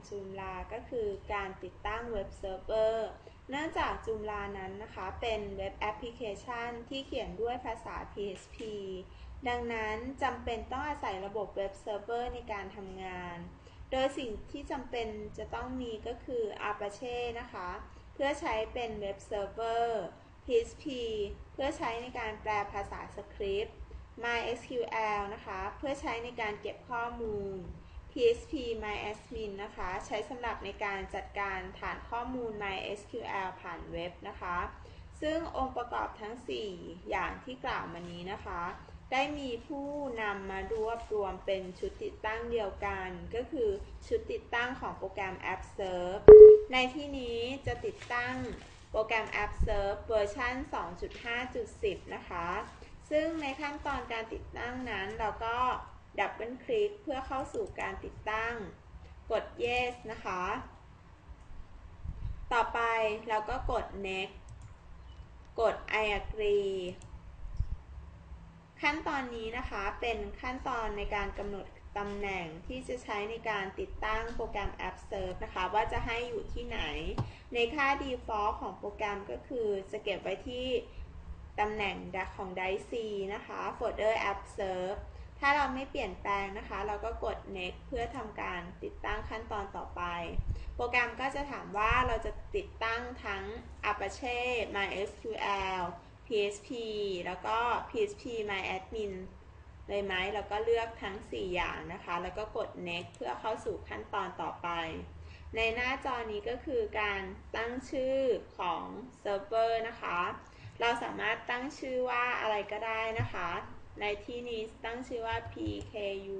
งโปรแกรม Joomla ก็คือการติดตั้งเว็บเซิร์ฟเวอร์เนื่องจาก Joomla นั้นนะคะเป็นเว็บแอปพลิเคชันที่เขียนด้วยภาษา PHP ดังนั้นจำเป็นต้องอาศัยระบบเว็บเซิร์ฟเวอร์ในการทำงาน โดยสิ่งที่จำเป็นจะต้องมีก็คือ Apache นะคะ เพื่อใช้เป็นเว็บเซิร์ฟเวอร์ PHP เพื่อใช้ในการแปลภาษาสคริปต์ MySQL นะคะ เพื่อใช้ในการเก็บข้อมูล PHP MyAdmin นะคะ ใช้สำหรับในการจัดการฐานข้อมูล MySQL ผ่านเว็บนะคะ ซึ่งองค์ประกอบทั้ง 4 อย่างที่กล่าวมานี้นะคะ ได้มีผู้นำมารวบรวมเป็นชุดติดตั้งเดียวกัน ก็คือชุดติดตั้งของโปรแกรม AppServe ในที่นี้จะติดตั้งโปรแกรม AppServe เวอร์ชัน2.5.10 นะคะ ซึ่งในขั้นตอนการติดตั้งนั้นเราก็ ดับเบิลคลิกเพื่อเข้าสู่การติดตั้ง กด yes นะคะ ต่อไปเราก็กด next กด I agree ขั้นตอนนี้นะคะเป็นขั้นตอนในการกำหนดตำแหน่งที่จะใช้ในการติดตั้งโปรแกรม App Serve นะคะ ว่าจะให้อยู่ที่ไหน ในค่า default ของโปรแกรมก็คือจะเก็บไว้ที่ตำแหน่งของ Drive C นะคะโฟลเดอร์ App Serve ถ้าเราไม่เปลี่ยนแปลงนะคะ เราก็กด next เพื่อทำการติดตั้งขั้นตอนต่อไป โปรแกรมก็จะถามว่าเราจะติดตั้งทั้ง Apache MySQL PHP แล้วก็ PHP MyAdmin เลยไหมเราก็เลือกทั้ง 4 อย่างนะคะ แล้วก็กด next เพื่อเข้าสู่ขั้นตอนต่อไป ในหน้าจอนี้ก็คือการตั้งชื่อของเซิร์ฟเวอร์นะคะ เราสามารถตั้งชื่อว่าอะไรก็ได้นะคะ ในที่นี้ตั้งชื่อว่า pku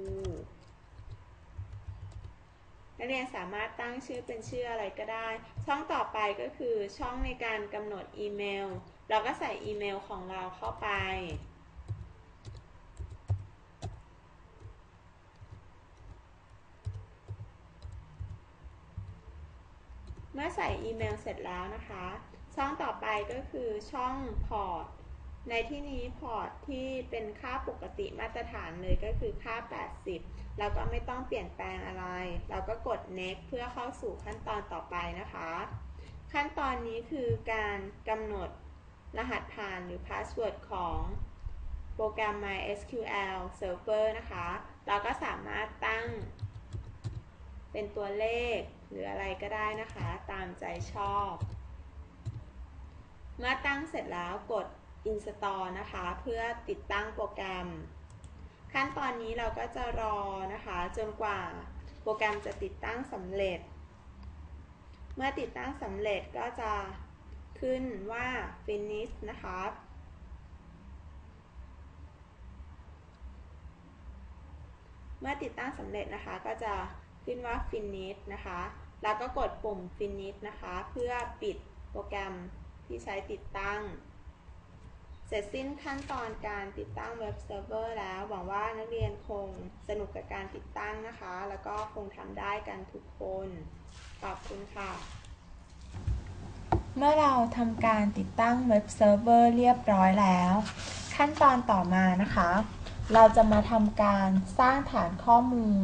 นักเรียนสามารถตั้งชื่อเป็นชื่ออะไรก็ได้ ช่องต่อไปก็คือช่องในการกำหนดอีเมล เราก็ใส่อีเมลของเราเข้าไป เมื่อใส่อีเมลเสร็จแล้วนะคะ ช่องต่อไปก็คือช่องพอร์ต ในที่นี้พอร์ตที่เป็นค่าปกติมาตรฐานเลยก็คือค่า 80 แล้วก็ไม่ต้องเปลี่ยนแปลงอะไร เราก็กด next เพื่อเข้าสู่ขั้นตอนต่อไปนะคะ ขั้นตอนนี้คือการกำหนดรหัสผ่านหรือ password ของโปรแกรม MySQL Server นะคะ เราก็สามารถตั้งเป็นตัวเลขหรืออะไรก็ได้นะคะ ตามใจชอบ เมื่อตั้งเสร็จแล้วกด install นะคะ เพื่อติดตั้งโปรแกรม ขั้นตอนนี้เราก็จะรอนะคะ จนกว่าโปรแกรมจะติดตั้งสำเร็จ เมื่อติดตั้งสำเร็จก็จะขึ้นว่า finish นะคะเมื่อติดตั้งสำเร็จนะคะก็จะขึ้นว่า finish นะคะ แล้วก็กดปุ่ม finish นะคะ เพื่อปิดโปรแกรมที่ใช้ติดตั้ง เสร็จสิ้นขั้นตอนการติดตั้งเว็บเซิร์ฟเวอร์แล้ว หวังว่านักเรียนคงสนุกกับการติดตั้งนะคะ แล้วก็คงทำได้กันทุกคน ขอบคุณค่ะ เมื่อเราทำการติดตั้งเว็บเซิร์ฟเวอร์เรียบร้อยแล้ว ขั้นตอนต่อมานะคะ เราจะมาทำการสร้างฐานข้อมูล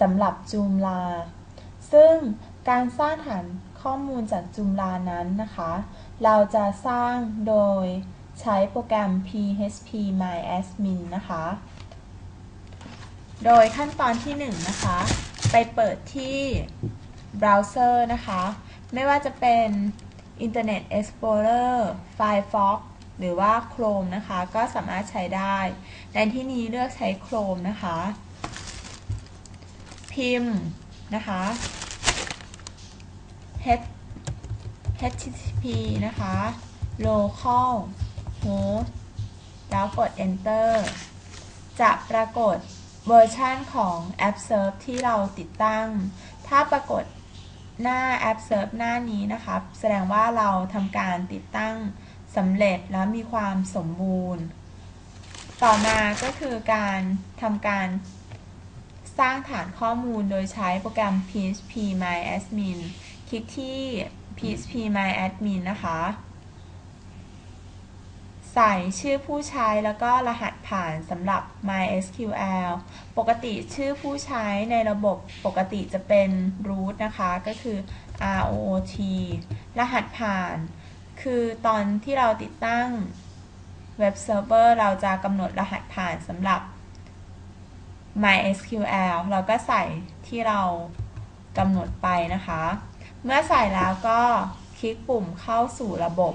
สำหรับ Joomla ซึ่งการสร้างฐานข้อมูลจาก Joomla นั้นนะคะ เราจะสร้างโดย ใช้โปรแกรม php myadmin นะคะ โดยขั้นตอนที่1นนะคะ ไปเปิดที่เบราว์เซอร์นะคะ ไม่ว่าจะเป็น Internet Explorer Firefox หรือว่า Chrome นะคะ ก็สามารถใช้ได้ในที่นี้เลือกใช้ Chrome นะคะ พิมพ์นะคะ h http นะคะ local host แล้วกด enter จะปรากฏเวอร์ชันของ app serve ที่เราติดตั้ง ถ้าปรากฏหน้า app serve หน้านี้นะคะแสดงว่าเราทำการติดตั้งสำเร็จแล้วมีความสมบูรณ์ ต่อมาก็คือการทำการสร้างฐานข้อมูลโดยใช้โปรแกรม php myadmin คลิกที่ php myadmin นะคะ ใส่ชื่อผู้ใช้แล้วก็รหัสผ่านสำหรับ MySQL ปกติชื่อผู้ใช้ในระบบปกติจะเป็น root นะคะ ก็คือ root รหัสผ่าน คือตอนที่เราติดตั้งเว็บเซิร์ฟเวอร์เราจะกำหนดรหัสผ่านสำหรับ MySQL เราก็ใส่ที่เรากำหนดไปนะคะ เมื่อใส่แล้วก็คลิกปุ่มเข้าสู่ระบบ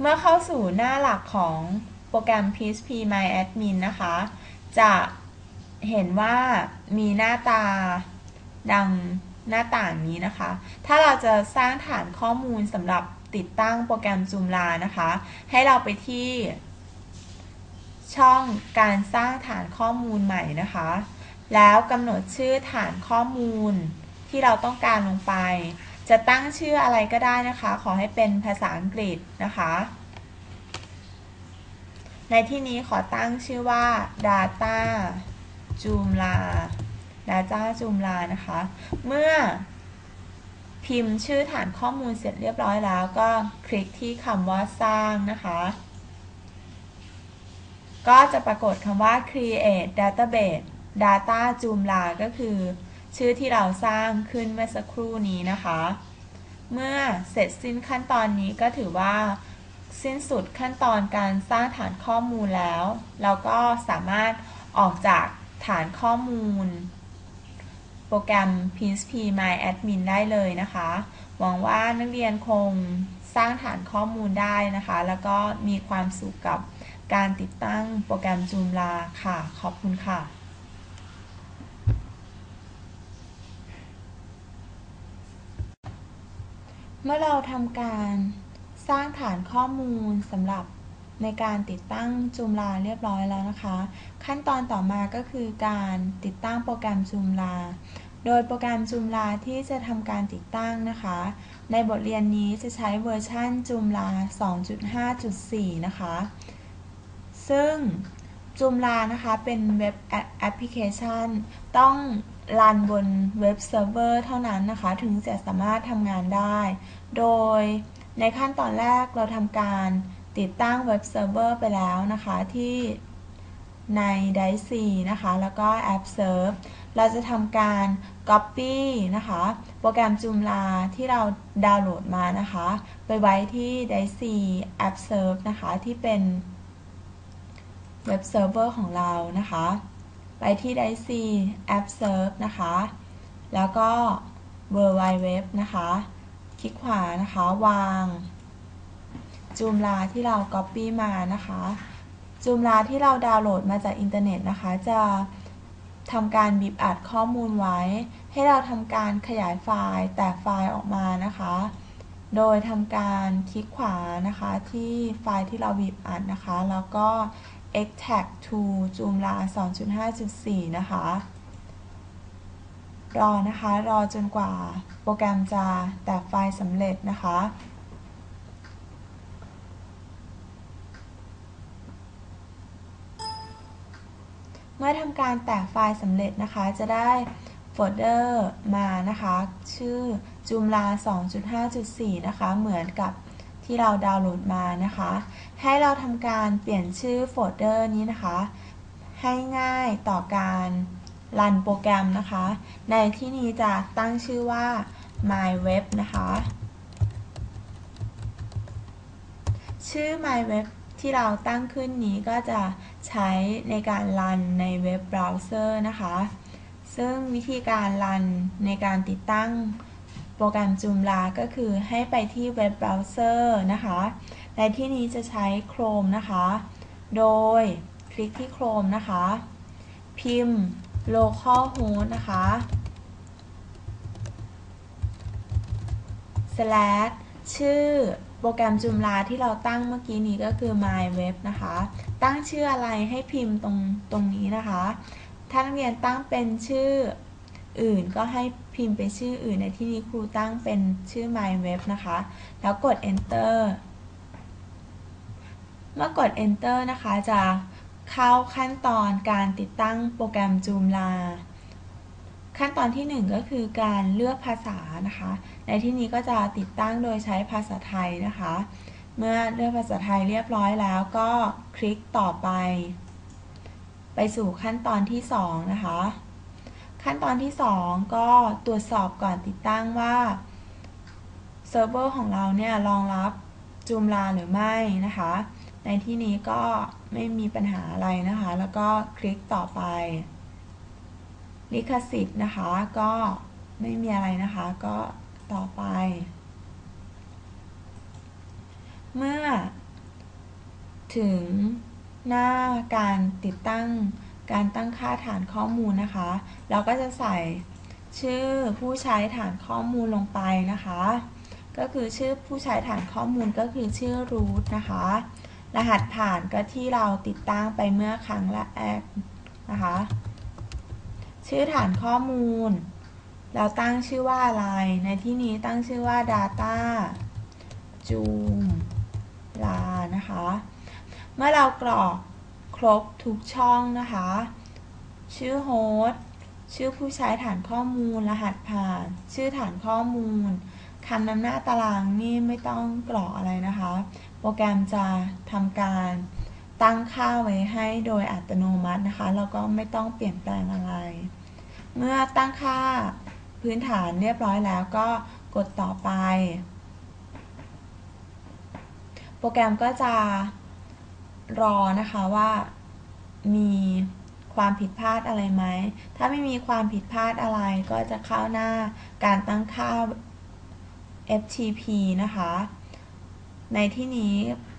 เมื่อเข้าสู่หน้าหลักของโปรแกรม PHP My Admin นะคะ จะเห็นว่ามีหน้าตาดังหน้าต่างนี้นะคะ ถ้าเราจะสร้างฐานข้อมูลสำหรับติดตั้งโปรแกรม Joomla นะคะ ให้เราไปที่ช่องการสร้างฐานข้อมูลใหม่นะคะ แล้วกำหนดชื่อฐานข้อมูลที่เราต้องการลงไป จะตั้งชื่ออะไรก็ได้นะคะ ขอให้เป็นภาษาอังกฤษนะคะ ในที่นี้ขอตั้งชื่อว่า data joomla data joomla นะคะ เมื่อพิมพ์ชื่อฐานข้อมูลเสร็จเรียบร้อยแล้ว ก็คลิกที่คำว่าสร้างนะคะ ก็จะปรากฏคำว่า create database data joomla ก็คือ ชื่อที่เราสร้างขึ้นเมื่อสักครู่นี้นะคะ เมื่อเสร็จสิ้นขั้นตอนนี้ก็ถือว่าสิ้นสุดขั้นตอนการสร้างฐานข้อมูลแล้ว เราก็สามารถออกจากฐานข้อมูล โปรแกรม PHP My Admin ได้เลยนะคะ หวังว่านักเรียนคงสร้างฐานข้อมูลได้นะคะ แล้วก็มีความสุขกับการติดตั้งโปรแกรม Joomla ค่ะ ขอบคุณค่ะ เมื่อเราทำการสร้างฐานข้อมูลสำหรับในการติดตั้ง Joomla เรียบร้อยแล้วนะคะ ขั้นตอนต่อมาก็คือการติดตั้งโปรแกรม Joomla โดยโปรแกรม Joomla ที่จะทำการติดตั้งนะคะ ในบทเรียนนี้จะใช้เวอร์ชัน Joomla 2.5.4 นะคะ ซึ่ง จูมลานะคะ เป็นเว็บแอปพลิเคชัน ต้องรันบนเว็บเซิร์ฟเวอร์เท่านั้นนะคะ ถึงจะสามารถทำงานได้ โดยในขั้นตอนแรกเราทำการติดตั้งเว็บเซิร์ฟเวอร์ไปแล้วนะคะที่ใน d i c e นะคะ แล้วก็ App Serve เราจะทำการ Copy นะคะ โปรแกรม Joomla ที่เราดาวน์โหลดมานะคะ ไปไว้ที่ d i c e App Serve นะคะ ที่เป็น เว็บเซิร์ฟเวอร์ของเรานะคะ ไปที่ d i c e App Serve นะคะ แล้วก็ w w w นะคะ คลิกขวานะคะ วาง จูมลาที่เรา Copy มานะคะ จูมลาที่เราดาวน์โหลดมาจากอินเทอร์เน็ตนะคะ จะทำการบีบอัดข้อมูลไว้ ให้เราทำการขยายไฟล์แตกไฟล์ออกมานะคะ โดยทำการคลิกขวานะคะที่ไฟล์ที่เราบีบอัดนะคะ แล้วก็ extract to Joomla 2.5.4 นะคะ รอนะคะ รอจนกว่าโปรแกรมจะแตกไฟล์สำเร็จนะคะ เมื่อทำการแตกไฟล์สำเร็จนะคะ จะได้โฟลเดอร์มานะคะ ชื่อ Joomla 2.5.4 นะคะ เหมือนกับ ที่เราดาวน์โหลดมานะคะ ให้เราทำการเปลี่ยนชื่อโฟลเดอร์นี้นะคะ ให้ง่ายต่อการรันโปรแกรมนะคะ ในที่นี้จะตั้งชื่อว่า my web นะคะ ชื่อ my web ที่เราตั้งขึ้นนี้ก็จะใช้ในการรันในเว็บเบราว์เซอร์นะคะ ซึ่งวิธีการรันในการติดตั้ง โปรแกรม Joomla ก็คือให้ไปที่เว็บเบราว์เซอร์นะคะ ในที่นี้จะใช้ Chrome นะคะ โดยคลิกที่ Chrome นะคะ พิมพ์ localhost นะคะ slash ชื่อโปรแกรม Joomla ที่เราตั้งเมื่อกี้นี้ก็คือ my web นะคะ ตั้งชื่ออะไรให้พิมพ์ตรงตรงนี้นะคะ ถ้านักเรียนตั้งเป็นชื่ออื่นก็ให้ พิมพ์ไปชื่ออื่นในที่นี้ครูตั้งเป็นชื่อ my web นะคะ แล้วกด enter เมื่อกด enter นะคะจะเข้าขั้นตอนการติดตั้งโปรแกรม Joomla ขั้นตอนที่ 1 ก็คือการเลือกภาษานะคะ ในที่นี้ก็จะติดตั้งโดยใช้ภาษาไทยนะคะ เมื่อเลือกภาษาไทยเรียบร้อยแล้วก็คลิกต่อไป ไปสู่ขั้นตอนที่ 2 นะคะ ขั้นตอนที่ 2 ก็ตรวจสอบก่อนติดตั้งว่าเซิร์ฟเวอร์ของเราเนี่ยรองรับจูมลาหรือไม่นะคะ ในที่นี้ก็ไม่มีปัญหาอะไรนะคะ แล้วก็คลิกต่อไป ลิขสิทธิ์นะคะก็ไม่มีอะไรนะคะก็ต่อไป เมื่อถึงหน้าการติดตั้ง การตั้งค่าฐานข้อมูลนะคะ เราก็จะใส่ชื่อผู้ใช้ฐานข้อมูลลงไปนะคะ ก็คือชื่อผู้ใช้ฐานข้อมูลก็คือชื่อ root นะคะ รหัสผ่านก็ที่เราติดตั้งไปเมื่อครั้งละแรกนะคะ ชื่อฐานข้อมูล เราตั้งชื่อว่าอะไร ในที่นี้ตั้งชื่อว่า data zoom ลานะคะ เมื่อเรากรอก ครบทุกช่องนะคะ ชื่อโฮสต์ชื่อผู้ใช้ฐานข้อมูล รหัสผ่าน ชื่อฐานข้อมูลคำนำหน้าตารางนี่ไม่ต้องกรอกอะไรนะคะ โปรแกรมจะทำการตั้งค่าไว้ให้โดยอัตโนมัตินะคะ แล้วก็ไม่ต้องเปลี่ยนแปลงอะไร เมื่อตั้งค่าพื้นฐานเรียบร้อยแล้วก็กดต่อไป โปรแกรมก็จะ รอนะคะว่ามีความผิดพลาดอะไรไหม ถ้าไม่มีความผิดพลาดอะไรก็จะเข้าหน้าการตั้งค่า FTP นะคะ ในที่นี้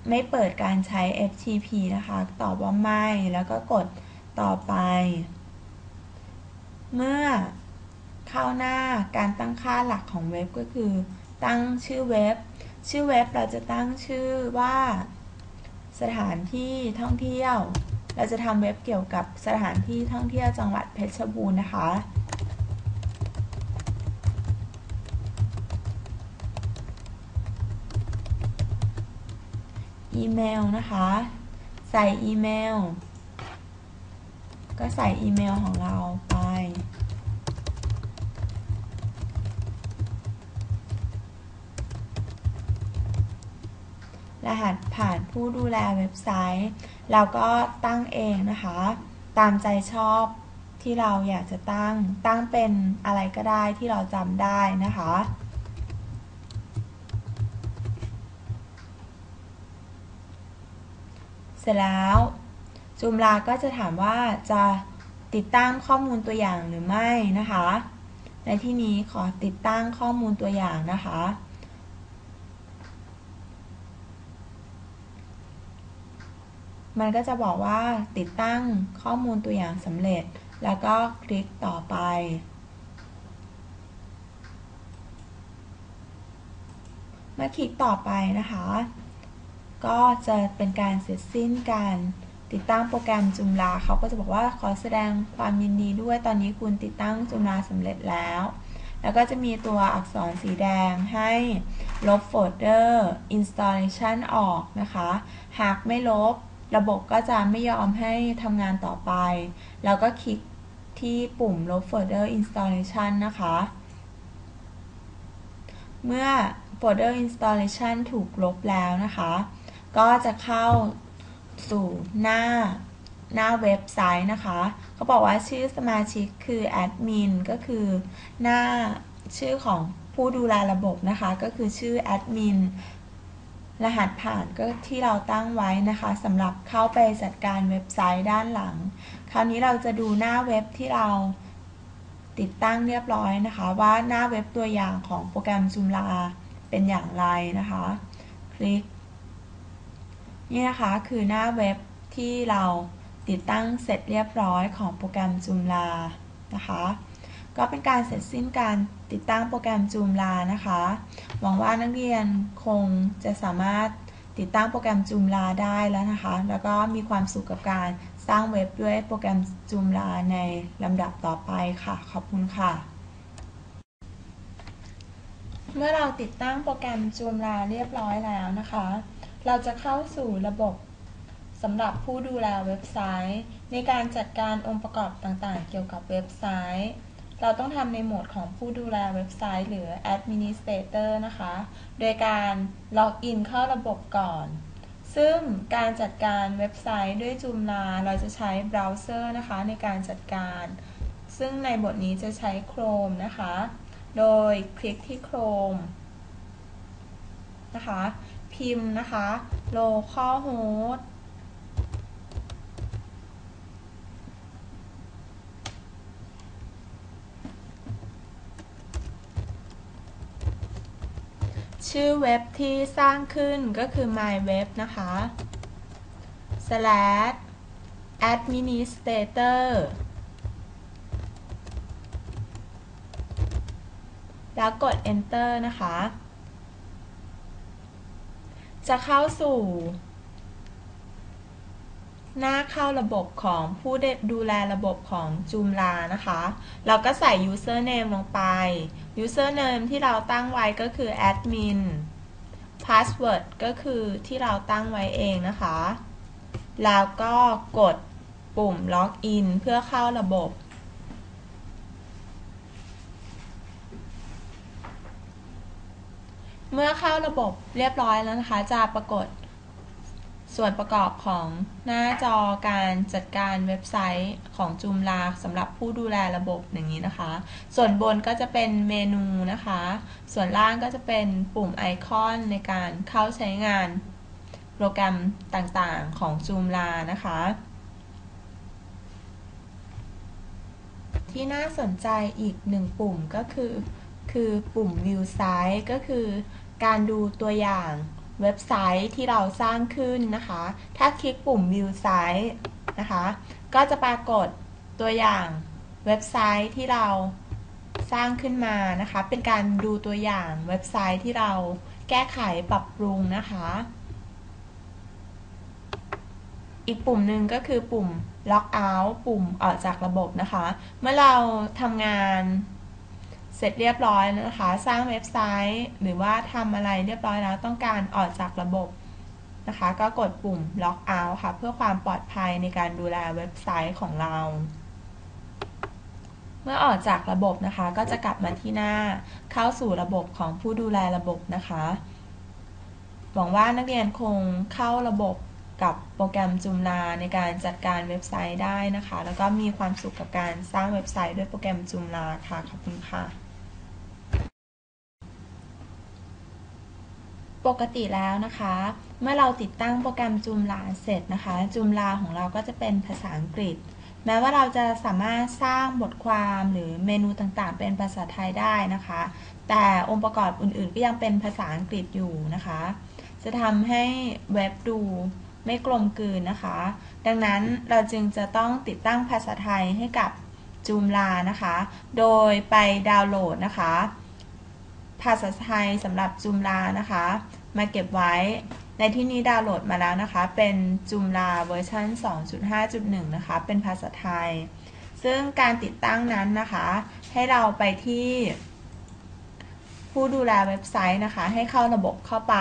ไม่เปิดการใช้ FTP นะคะ ตอบว่าไม่แล้วก็กดต่อไป เมื่อเข้าหน้าการตั้งค่าหลักของเว็บก็คือ ตั้งชื่อเว็บ ชื่อเว็บเราจะตั้งชื่อว่า สถานที่ท่องเที่ยว เราจะทำเว็บเกี่ยวกับสถานที่ท่องเที่ยวจังหวัดเพชรบูรณ์นะคะ อีเมลนะคะ ใส่อีเมล ก็ใส่อีเมลของเราไปรหัส ผ่านผู้ดูแลเว็บไซต์ เราก็ตั้งเองนะคะ ตามใจชอบที่เราอยากจะตั้ง ตั้งเป็นอะไรก็ได้ที่เราจำได้นะคะ เสร็จแล้วจูมลาก็จะถามว่าจะติดตั้งข้อมูลตัวอย่างหรือไม่นะคะ ในที่นี้ขอติดตั้งข้อมูลตัวอย่างนะคะ มันก็จะบอกว่าติดตั้งข้อมูลตัวอย่างสำเร็จ แล้วก็คลิกต่อไป เมื่อคลิกต่อไปนะคะ ก็จะเป็นการเสร็จสิ้นการติดตั้งโปรแกรมจุมลาเขาก็จะบอกว่าขอแสดงความยินดีด้วยตอนนี้คุณติดตั้งจุมลาสำเร็จแล้ว แล้วก็จะมีตัวอักษรสีแดงให้ลบโฟลเดอร์ installation ออกนะคะ หากไม่ลบ ระบบก็จะไม่ยอมให้ทำงานต่อไป แล้วก็คลิกที่ปุ่มลบโฟลเดอร์ installation นะคะ เมื่อโฟลเดอร์ installation ถูกลบแล้วนะคะ ก็จะเข้าสู่หน้าหน้าเว็บไซต์นะคะ เขาบอกว่าชื่อสมาชิกคือแอดมินก็คือหน้าชื่อของผู้ดูแลระบบนะคะ ก็คือชื่อแอดมิน รหัสผ่านก็ที่เราตั้งไว้นะคะสำหรับเข้าไปจัดการเว็บไซต์ด้านหลัง คราวนี้เราจะดูหน้าเว็บที่เราติดตั้งเรียบร้อยนะคะ ว่าหน้าเว็บตัวอย่างของโปรแกรมจูมลาเป็นอย่างไรนะคะ คลิก นี่นะคะคือหน้าเว็บที่เราติดตั้งเสร็จเรียบร้อยของโปรแกรมจูมลานะคะ ก็เป็นการเสร็จสิ้นการติดตั้งโปรแกรมจูมลานะคะ หวังว่านักเรียนคงจะสามารถติดตั้งโปรแกรมจูมลาได้แล้วนะคะ แล้วก็มีความสุขกับการสร้างเว็บด้วยโปรแกรมจูมลาในลำดับต่อไปค่ะ ขอบคุณค่ะ เมื่อเราติดตั้งโปรแกรมจูมลาเรียบร้อยแล้วนะคะ เราจะเข้าสู่ระบบสำหรับผู้ดูแลเว็บไซต์ ในการจัดการองค์ประกอบต่างๆ เกี่ยวกับเว็บไซต์ เราต้องทำในโหมดของผู้ดูแลเว็บไซต์ หรือ Administrator นะคะ โดยการล็อกอินเข้าระบบก่อน ซึ่งการจัดการเว็บไซต์ด้วย Joomla เราจะใช้เบราว์เซอร์นะคะในการจัดการ ซึ่งในบทนี้จะใช้ Chrome นะคะ โดยคลิกที่ Chrome นะคะ พิมพ์นะคะ localhost ชื่อเว็บที่สร้างขึ้นก็คือ my web นะคะ slash administrator แล้วกด enter นะคะ จะเข้าสู่ หน้าเข้าระบบของผู้ดูแลระบบของ Joomla นะคะ เราก็ใส่ username ลงไป username ที่เราตั้งไว้ก็คือ admin password ก็คือที่เราตั้งไว้เองนะคะ แล้วก็กดปุ่ม login เพื่อเข้าระบบเมื่อเข้าระบบเรียบร้อยแล้วนะคะ จะปรากฏ ส่วนประกอบของหน้าจอการจัดการเว็บไซต์ของ Joomla สำหรับผู้ดูแลระบบอย่างนี้นะคะ ส่วนบนก็จะเป็นเมนูนะคะ ส่วนล่างก็จะเป็นปุ่มไอคอนในการเข้าใช้งานโปรแกรมต่างๆของ Joomla นะคะ ที่น่าสนใจอีกหนึ่งปุ่มก็คือ คือปุ่ม View Site ก็คือการดูตัวอย่าง เว็บไซต์ที่เราสร้างขึ้นนะคะ ถ้าคลิกปุ่ม View Site นะคะ ก็จะปรากฏตัวอย่างเว็บไซต์ที่เราสร้างขึ้นมานะคะ เป็นการดูตัวอย่างเว็บไซต์ที่เราแก้ไขปรับปรุงนะคะ อีกปุ่มหนึ่งก็คือปุ่ม Log Out ปุ่มออกจากระบบนะคะ เมื่อเราทำงาน เสร็จเรียบร้อยนะคะ สร้างเว็บไซต์ หรือว่าทำอะไรเรียบร้อยแล้วต้องการออกจากระบบนะคะ ก็กดปุ่ม Log Out ค่ะ เพื่อความปลอดภัยในการดูแลเว็บไซต์ของเรา เมื่อออกจากระบบนะคะ ก็จะกลับมาที่หน้าเข้าสู่ระบบของผู้ดูแลระบบนะคะ หวังว่านักเรียนคงเข้าระบบกับโปรแกรม Joomla ในการจัดการเว็บไซต์ได้นะคะ แล้วก็มีความสุขกับการสร้างเว็บไซต์ด้วยโปรแกรม Joomla ค่ะ ขอบคุณค่ะ ปกติแล้วนะคะ เมื่อเราติดตั้งโปรแกรม Joomla เสร็จนะคะ Joomla ของเราก็จะเป็นภาษาอังกฤษ แม้ว่าเราจะสามารถสร้างบทความหรือเมนูต่างๆ เป็นภาษาไทยได้นะคะ แต่องค์ประกอบอื่นๆ ก็ยังเป็นภาษาอังกฤษอยู่นะคะ จะทำให้เว็บดูไม่กลมกลืนนะคะ ดังนั้นเราจึงจะต้องติดตั้งภาษาไทยให้กับ Joomla นะคะ โดยไปดาวน์โหลดนะคะ ภาษาไทยสำหรับ Joomla นะคะ มาเก็บไว้ ในที่นี้ดาวน์โหลดมาแล้วนะคะ เป็น Joomla เวอร์ชัน2.5.1 นะคะ เป็นภาษาไทย ซึ่งการติดตั้งนั้นนะคะ ให้เราไปที่ผู้ดูแลเว็บไซต์นะคะ ให้เข้าระบบเข้าไป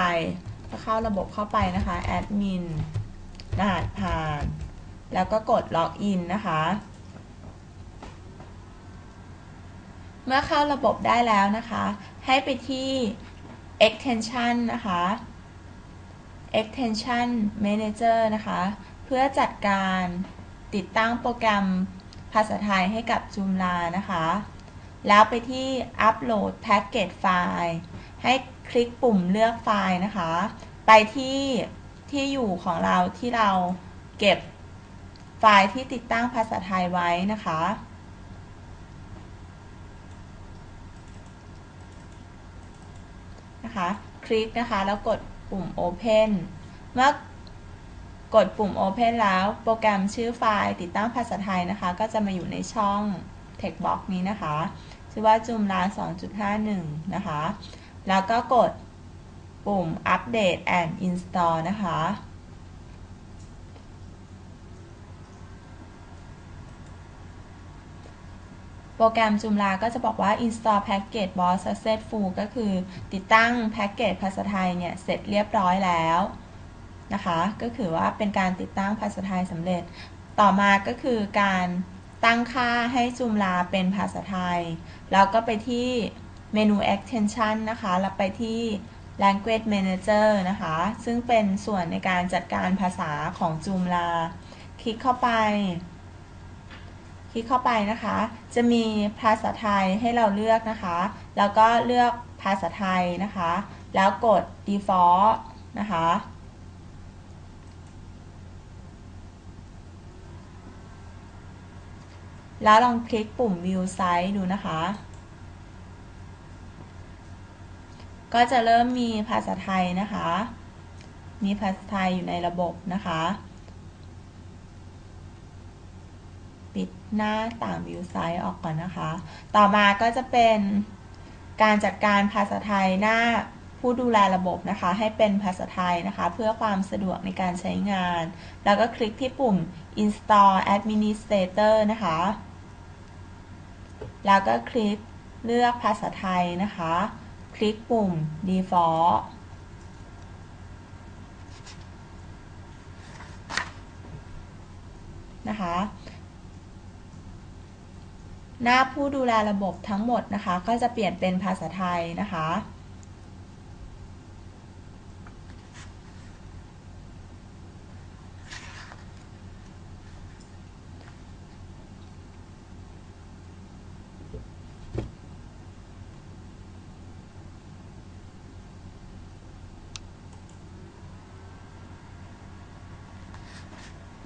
ก็เข้าระบบเข้าไปนะคะแอดมินรหัสผ่าน แล้วก็กดล็อกอินนะคะเมื่อเข้าระบบได้แล้วนะคะ ให้ไปที่ extension นะคะ extension manager นะคะ เพื่อจัดการติดตั้งโปรแกรมภาษาไทยให้กับ Joomla นะคะ แล้วไปที่ upload package file ให้คลิกปุ่มเลือกไฟล์นะคะ ไปที่ที่อยู่ของเราที่เราเก็บไฟล์ที่ติดตั้งภาษาไทยไว้นะคะ นะคะ คลิกนะคะแล้วกดปุ่ม Open เมื่อกดปุ่ม Open แล้วโปรแกรมชื่อไฟล์ติดตั้งภาษาไทยนะคะ ก็จะมาอยู่ในช่อง Text Box นี้นะคะชื่อว่า Joomla 2.51 นะคะ แล้วก็กดปุ่ม Update and Install นะคะ โปรแกรม Joomla ก็จะบอกว่า install package boss successful ก็คือติดตั้งแพ็กเกจภาษาไทยเนี่ย เสร็จเรียบร้อยแล้วนะคะ ก็คือว่าเป็นการติดตั้งภาษาไทยสำเร็จ ต่อมาก็คือการตั้งค่าให้จุมลาเป็นภาษาไทย แล้วก็ไปที่เมนู extension นะคะ แล้วไปที่ language manager นะคะ ซึ่งเป็นส่วนในการจัดการภาษาของจุมลา คลิกเข้าไป ลิกเข้าไปนะคะ จะมีภาษาไทยให้เราเลือกนะคะ แล้วก็เลือกภาษาไทยนะคะ แล้วกด default นะคะแล้วลองคลิกปุ่ม view site ดูนะคะ ก็จะเริ่มมีภาษาไทยนะคะ มีภาษาไทยอยู่ในระบบนะคะ ปิดหน้าต่าง view site ออกก่อนนะคะ ต่อมาก็จะเป็นการจัดการภาษาไทยหน้าผู้ดูแลระบบนะคะ ให้เป็นภาษาไทยนะคะ เพื่อความสะดวกในการใช้งาน แล้วก็คลิกที่ปุ่ม install administrator นะคะ แล้วก็คลิกเลือกภาษาไทยนะคะ คลิกปุ่ม default นะคะ หน้าผู้ดูแลระบบทั้งหมดนะคะ ก็จะเปลี่ยนเป็นภาษาไทยนะคะ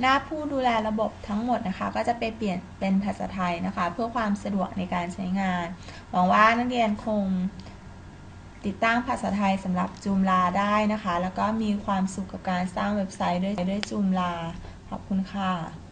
หน้าผู้ดูแลระบบทั้งหมดนะคะ ก็จะไปเปลี่ยนเป็นภาษาไทยนะคะ เพื่อความสะดวกในการใช้งาน หวังว่านักเรียนคงติดตั้งภาษาไทยสำหรับจูมลาได้นะคะ แล้วก็มีความสุขกับการสร้างเว็บไซต์ด้วยด้วยจูมลา ขอบคุณค่ะ